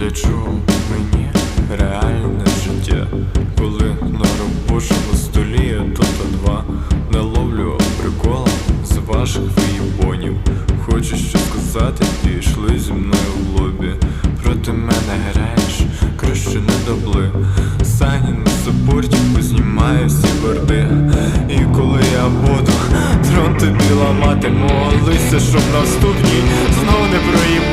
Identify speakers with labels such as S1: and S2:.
S1: Для чого мені реальне життя, коли на робочому столі я дота два не ловлю прикола з ваших виєбонів Хочу що сказати, пішли зі мною в лобі. Проти мене граєш, краще не добли. Сані на супорті познімаю всі борди. І коли я буду трон тобі ламати, молися, щоб наступні знов не проїбав.